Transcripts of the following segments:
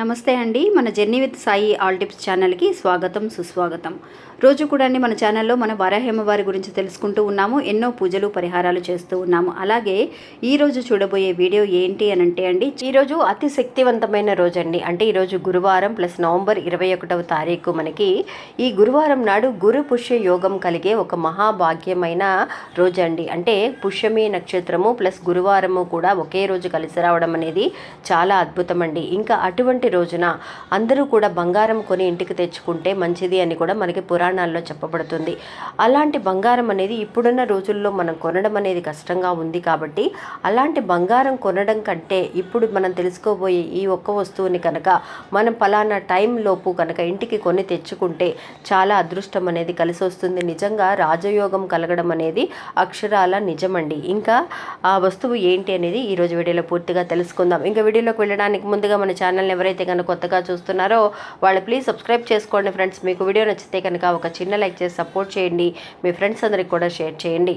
నమస్తే అండి. మన journey with Sai all tips ఛానల్కి స్వాగతం సుస్వాగతం. రోజు కూడా అండి మన ఛానల్లో మన వారాహేమవారి గురించి తెలుసుకుంటూ ఉన్నాము ఎన్నో పూజలు పరిహారాలు చేస్తూ ఉన్నాము. అలాగే ఈ రోజు చూడబోయే వీడియో ఏంటి అని అంటే అండి ఈరోజు అతి శక్తివంతమైన రోజు అండి. అంటే ఈరోజు గురువారం ప్లస్ నవంబర్ ఇరవై ఒకటవ తారీఖు మనకి ఈ గురువారం నాడు గురు పుష్య యోగం కలిగే ఒక మహాభాగ్యమైన రోజు అండి. అంటే పుష్యమి నక్షత్రము ప్లస్ గురువారము కూడా ఒకే రోజు కలిసి రావడం అనేది చాలా అద్భుతం అండి. ఇంకా అటువంటి రోజున అందరూ కూడా బంగారం కొని ఇంటికి తెచ్చుకుంటే మంచిది అని కూడా మనకి పురాణాల్లో చెప్పబడుతుంది. అలాంటి బంగారం అనేది ఇప్పుడున్న రోజుల్లో మనం కొనడం అనేది కష్టంగా ఉంది కాబట్టి అలాంటి బంగారం కొనడం కంటే ఇప్పుడు మనం తెలుసుకోబోయే ఈ ఒక్క వస్తువుని కనుక మనం పలానా టైం లోపు కనుక ఇంటికి కొని తెచ్చుకుంటే చాలా అదృష్టం అనేది కలిసి వస్తుంది. నిజంగా రాజయోగం కలగడం అనేది అక్షరాల నిజమండి. ఇంకా ఆ వస్తువు ఏంటి అనేది ఈరోజు వీడియోలో పూర్తిగా తెలుసుకుందాం. ఇంకా వీడియోలోకి వెళ్ళడానికి ముందుగా మన ఛానల్ని ఎవరైతే కనుక కొత్తగా చూస్తున్నారో వాళ్ళు ప్లీజ్ సబ్స్క్రైబ్ చేసుకోండి ఫ్రెండ్స్ మీకు వీడియో నచ్చితే కనుక ఒక చిన్న లైక్ చేసి సపోర్ట్ చేయండి. మీ ఫ్రెండ్స్ అందరికి కూడా షేర్ చేయండి.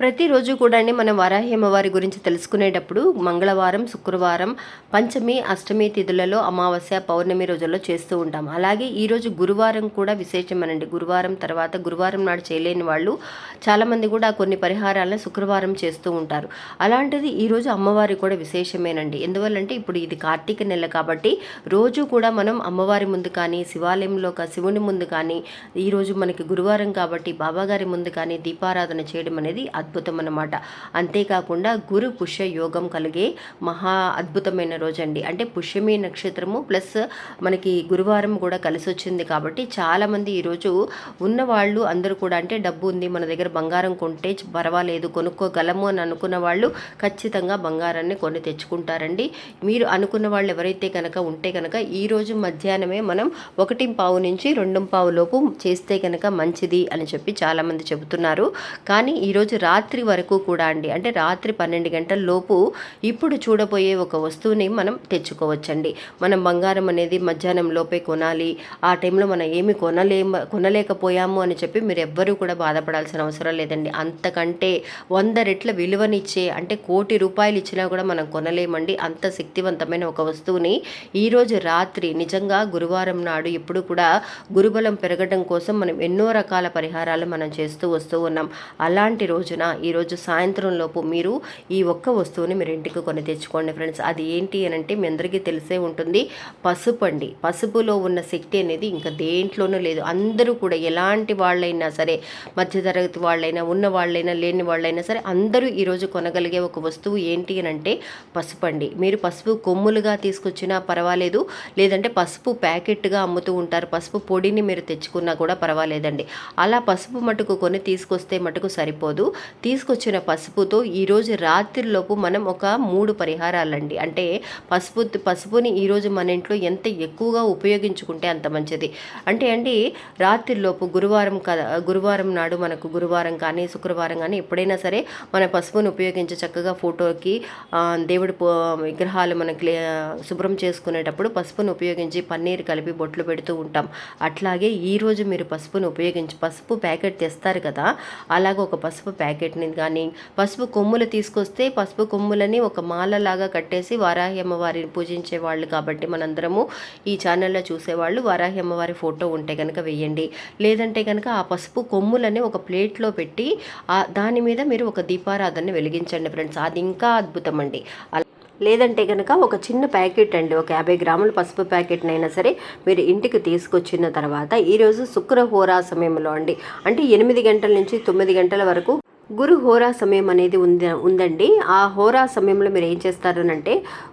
ప్రతిరోజు కూడా అండి మనం వరాహి అమ్మవారి గురించి తెలుసుకునేటప్పుడు మంగళవారం శుక్రవారం పంచమి అష్టమి తిథులలో అమావాస్య పౌర్ణమి రోజుల్లో చేస్తూ ఉంటాం. అలాగే ఈరోజు గురువారం కూడా విశేషమనండి. గురువారం తర్వాత గురువారం నాడు చేయలేని వాళ్ళు చాలామంది కూడా కొన్ని పరిహారాలను శుక్రవారం చేస్తూ ఉంటారు. అలాంటిది ఈరోజు అమ్మవారి కూడా విశేషమేనండి. ఎందువల్లంటే ఇప్పుడు ఇది కార్తీక నెల కాబట్టి రోజు కూడా మనం అమ్మవారి ముందు కానీ శివాలయంలో ఒక శివుని ముందు కానీ ఈరోజు మనకి గురువారం కాబట్టి బాబాగారి ముందు కానీ దీపారాధన చేయడం అనేది అద్భుతం అన్నమాట అంతేకాకుండా గురు పుష్య యోగం కలిగే మహా అద్భుతమైన రోజు అండి అంటే పుష్యమి నక్షత్రము ప్లస్ మనకి గురువారం కూడా కలిసి వచ్చింది కాబట్టి చాలామంది ఈరోజు ఉన్నవాళ్ళు అందరూ కూడా అంటే డబ్బు ఉంది మన దగ్గర బంగారం కొంటే పర్వాలేదు కొనుక్కోగలము అని అనుకున్న వాళ్ళు ఖచ్చితంగా బంగారాన్ని కొని తెచ్చుకుంటారండి. మీరు అనుకున్న వాళ్ళు ఎవరైతే కనుక ఉంటే కనుక ఈరోజు మధ్యాహ్నమే మనం ఒకటి పావు నుంచి రెండు పావు లోపు చేస్తే కనుక మంచిది అని చెప్పి చాలామంది చెబుతున్నారు. కానీ ఈరోజు రాత్రి రాత్రి వరకు కూడా అండి. అంటే రాత్రి పన్నెండు గంటల లోపు ఇప్పుడు చూడబోయే ఒక వస్తువుని మనం తెచ్చుకోవచ్చండి. మనం బంగారం అనేది మధ్యాహ్నం లోపే కొనాలి. ఆ టైంలో మనం ఏమి కొనలే కొనలేకపోయాము అని చెప్పి మీరు ఎవ్వరూ కూడా బాధపడాల్సిన అవసరం లేదండి. అంతకంటే వంద రెట్ల విలువనిచ్చే అంటే కోటి రూపాయలు ఇచ్చినా కూడా మనం కొనలేమండి. అంత శక్తివంతమైన ఒక వస్తువుని ఈరోజు రాత్రి నిజంగా గురువారం నాడు ఎప్పుడు కూడా గురుబలం పెరగడం కోసం మనం ఎన్నో రకాల పరిహారాలు మనం చేస్తూ వస్తూ ఉన్నాం. అలాంటి రోజున ఈరోజు సాయంత్రం లోపు మీరు ఈ ఒక్క వస్తువుని మీరు ఇంటికి కొని తెచ్చుకోండి ఫ్రెండ్స్. అది ఏంటి అని అంటే మీ అందరికీ తెలిసే ఉంటుంది. పసుపు అండి. పసుపులో ఉన్న శక్తి అనేది ఇంకా దేంట్లోనూ లేదు. అందరూ కూడా ఎలాంటి వాళ్ళైనా సరే మధ్యతరగతి వాళ్ళైనా ఉన్న వాళ్ళైనా లేని వాళ్ళైనా సరే అందరూ ఈరోజు కొనగలిగే ఒక వస్తువు ఏంటి అని అంటే పసుపు అండి. మీరు పసుపు కొమ్ములుగా తీసుకొచ్చినా పర్వాలేదు. లేదంటే పసుపు ప్యాకెట్గా అమ్ముతూ ఉంటారు. పసుపు పొడిని మీరు తెచ్చుకున్నా కూడా పర్వాలేదండి. అలా పసుపు మటుకు కొని తీసుకొస్తే మటుకు సరిపోదు. తీసుకొచ్చిన పసుపుతో ఈరోజు రాత్రిలోపు మనం ఒక మూడు పరిహారాలండి. అంటే పసుపు పసుపుని ఈరోజు మన ఇంట్లో ఎంత ఎక్కువగా ఉపయోగించుకుంటే అంత మంచిది. అంటే అండి రాత్రిలోపు గురువారం కదా గురువారం నాడు మనకు గురువారం కానీ శుక్రవారం కానీ ఎప్పుడైనా సరే మన పసుపుని ఉపయోగించి చక్కగా ఫోటోకి దేవుడి విగ్రహాలు మనకి శుభ్రం చేసుకునేటప్పుడు పసుపును ఉపయోగించి పన్నీర్ కలిపి బొట్లు పెడుతూ ఉంటాం. అట్లాగే ఈరోజు మీరు పసుపును ఉపయోగించి పసుపు ప్యాకెట్ తెస్తారు కదా అలాగ ఒక పసుపు ప్యాకెట్ ప్యాకెట్ని కానీ పసుపు కొమ్ములు తీసుకొస్తే పసుపు కొమ్ములని ఒక మాలలాగా కట్టేసి వారాహి అమ్మవారిని పూజించే వాళ్ళు కాబట్టి మనందరము ఈ ఛానల్లో చూసేవాళ్ళు వారాహి అమ్మవారి ఫోటో ఉంటే కనుక వెయ్యండి. లేదంటే కనుక ఆ పసుపు కొమ్ములని ఒక ప్లేట్లో పెట్టి ఆ దాని మీద మీరు ఒక దీపారాధనని వెలిగించండి ఫ్రెండ్స్. అది ఇంకా అద్భుతం అండి. అలా లేదంటే కనుక ఒక చిన్న ప్యాకెట్ అండి. ఒక యాభై గ్రాముల పసుపు ప్యాకెట్నైనా సరే మీరు ఇంటికి తీసుకొచ్చిన తర్వాత ఈరోజు శుక్రహోరా సమయంలో అండి. అంటే ఎనిమిది గంటల నుంచి తొమ్మిది గంటల వరకు గురు హోరా సమయం అనేది ఉంది ఉందండి. ఆ హోరా సమయంలో మీరు ఏం చేస్తారనంటే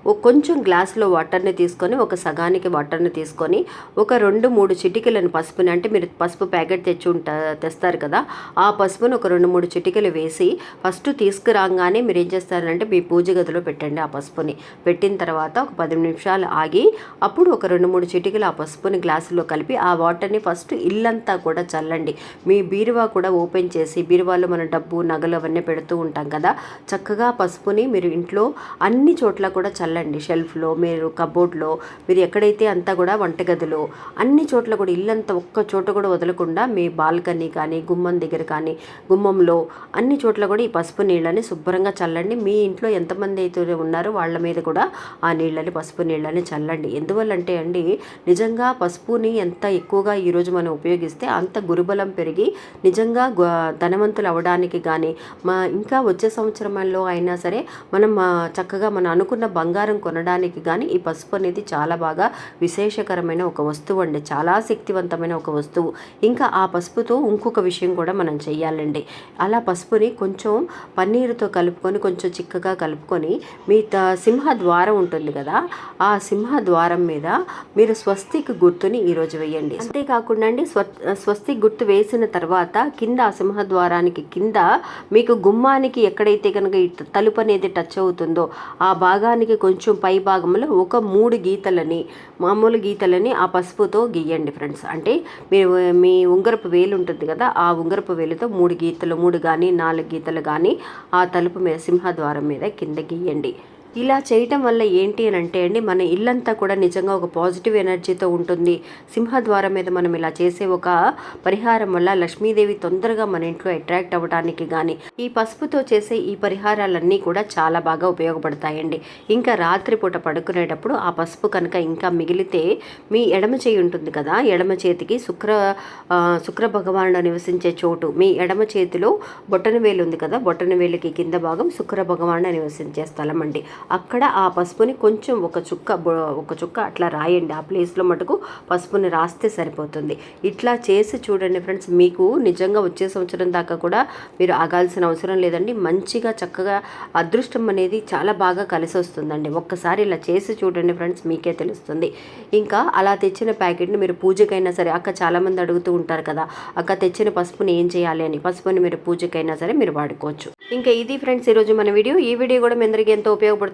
ఒక కొంచెం గ్లాసులో వాటర్ని తీసుకొని ఒక సగానికి వాటర్ని తీసుకొని ఒక రెండు మూడు చిటికలను పసుపుని అంటే మీరు పసుపు ప్యాకెట్ తెచ్చి ఉంటా తెస్తారు కదా ఆ పసుపును ఒక రెండు మూడు చిటికలు వేసి ఫస్ట్ తీసుకురాగానే మీరు ఏం చేస్తారంటే మీ పూజ గదిలో పెట్టండి ఆ పసుపుని. పెట్టిన తర్వాత ఒక పది నిమిషాలు ఆగి అప్పుడు ఒక రెండు మూడు చిటికలు ఆ పసుపుని గ్లాసులో కలిపి ఆ వాటర్ని ఫస్ట్ ఇల్లంతా కూడా చల్లండి. మీ బీరువా కూడా ఓపెన్ చేసి బీరువాలో మన డబ్బు నగలు అవన్నీ పెడుతూ ఉంటాం కదా. చక్కగా పసుపుని మీరు ఇంట్లో అన్ని చోట్ల కూడా చల్లండి. షెల్ఫ్లో మీరు కబోర్డ్లో మీరు ఎక్కడైతే అంతా కూడా వంటగదిలో అన్ని చోట్ల కూడా ఇల్లంతా ఒక్క చోట కూడా వదలకుండా మీ బాల్కనీ కానీ గుమ్మం దగ్గర కానీ గుమ్మంలో అన్ని చోట్ల కూడా ఈ పసుపు నీళ్ళని శుభ్రంగా చల్లండి. మీ ఇంట్లో ఎంతమంది అయితే ఉన్నారో వాళ్ళ మీద కూడా ఆ నీళ్ళని పసుపు నీళ్ళని చల్లండి. ఎందువల్లంటే అండి నిజంగా పసుపుని ఎంత ఎక్కువగా ఈరోజు మనం ఉపయోగిస్తే అంత గురుబలం పెరిగి నిజంగా ధనవంతులు అవ్వడానికి కానీ మా ఇంకా వచ్చే సంవత్సరంలో అయినా సరే మనం చక్కగా మనం అనుకున్న బంగారం కొనడానికి కానీ ఈ పసుపు అనేది చాలా బాగా విశేషకరమైన ఒక వస్తువు అండి. చాలా శక్తివంతమైన ఒక వస్తువు. ఇంకా ఆ పసుపుతో ఇంకొక విషయం కూడా మనం చేయాలండి అలా పసుపుని కొంచెం పన్నీరుతో కలుపుకొని కొంచెం చిక్కగా కలుపుకొని మీ త సింహ ద్వారం ఉంటుంది కదా ఆ సింహ ద్వారం మీద మీరు స్వస్తిక్ గుర్తుని ఈరోజు వేయండి అంతేకాకుండా అండి స్వ స్వస్తిక్ గుర్తు వేసిన తర్వాత కింద ఆ సింహ ద్వారానికి కింద మీకు గుమ్మానికి ఎక్కడైతే కనుక ఈ తలుపు అనేది టచ్ అవుతుందో ఆ భాగానికి కొంచెం పై భాగంలో ఒక మూడు గీతలని మామూలు గీతలని ఆ పసుపుతో గీయండి ఫ్రెండ్స్ అంటే మీరు మీ ఉంగరపు వేలు ఉంటుంది కదా ఆ ఉంగరపు వేలుతో మూడు గీతలు మూడు కానీ నాలుగు గీతలు కానీ ఆ తలుపు మీద సింహద్వారం మీద కింద గీయండి. ఇలా చేయటం వల్ల ఏంటి అని అంటే అండి మన ఇల్లంతా కూడా నిజంగా ఒక పాజిటివ్ ఎనర్జీతో ఉంటుంది. సింహద్వారం మీద మనం ఇలా చేసే ఒక పరిహారం వల్ల లక్ష్మీదేవి తొందరగా మన ఇంట్లో అట్రాక్ట్ అవ్వడానికి కానీ ఈ పసుపుతో చేసే ఈ పరిహారాలన్నీ కూడా చాలా బాగా ఉపయోగపడతాయండి. ఇంకా రాత్రిపూట పడుకునేటప్పుడు ఆ పసుపు కనుక ఇంకా మిగిలితే మీ ఎడమ చేయి ఉంటుంది కదా ఎడమ చేతికి శుక్ర శుక్ర భగవానుడు నివసించే చోటు. మీ ఎడమ చేతిలో బొట్టనవేలు ఉంది కదా బొట్టనవేలుకి కింద భాగం శుక్ర భగవానుడు నివసించే స్థలం అండి. అక్కడ ఆ పసుపుని కొంచెం ఒక చుక్క ఒక చుక్క అట్లా రాయండి. ఆ ప్లేస్లో మటుకు పసుపుని రాస్తే సరిపోతుంది. ఇట్లా చేసి చూడండి ఫ్రెండ్స్ మీకు నిజంగా వచ్చే సంవత్సరం దాకా కూడా మీరు ఆగాల్సిన అవసరం లేదండి. మంచిగా చక్కగా అదృష్టం అనేది చాలా బాగా కలిసి వస్తుందండి. ఒక్కసారి ఇలా చేసి చూడండి ఫ్రెండ్స్ మీకే తెలుస్తుంది. ఇంకా అలా తెచ్చిన ప్యాకెట్ని మీరు పూజకైనా సరే అక్క చాలామంది అడుగుతూ ఉంటారు కదా అక్క తెచ్చిన పసుపుని ఏం చేయాలి అని? పసుపుని మీరు పూజకైనా సరే మీరు వాడుకోవచ్చు. ఇంకా ఇది ఫ్రెండ్స్ ఈరోజు మన వీడియో. ఈ వీడియో కూడా మీ అందరికీ ఎంతో ఉపయోగపడుతుంది.